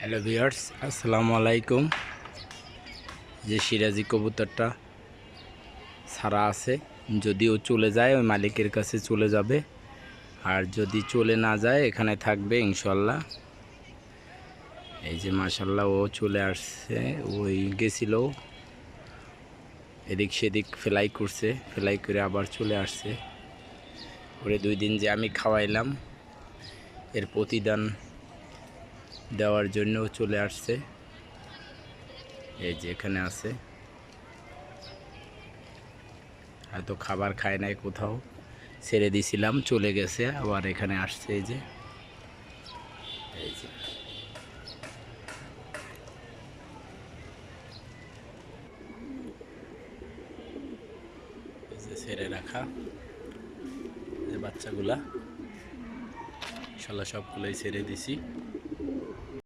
Hello viewers আসসালামু আলাইকুম। যে সিরাজি কবুতরটা ছাড়া আছে, যদিও চলে যায়, ওই মালিকের কাছে চলে যাবে। আর যদি চলে না যায়, এখানে থাকবে ইনশাল্লাহ এই যে মাশাল্লাহ ও চলে আসছে ওই গেছিল। এদিক সেদিক ফেলাই করছে, ফেলাই করে আবার চলে আসছে। ওরে দুই দিন যে আমি খাওয়াইলাম, এর প্রতিদান দেওয়ার জন্য চলে আসছে। এই যে এখানে আছে। হয়তো খাবার খায় নাই কোথাও। ছেড়ে দিছিলাম, চলে গেছে, আবার এখানে আসছে এই যে। এই যে। ছেড়ে রাখা। বাচ্চাগুলা। ইনশাল্লাহ সবগুলোই ছেড়ে দিছি।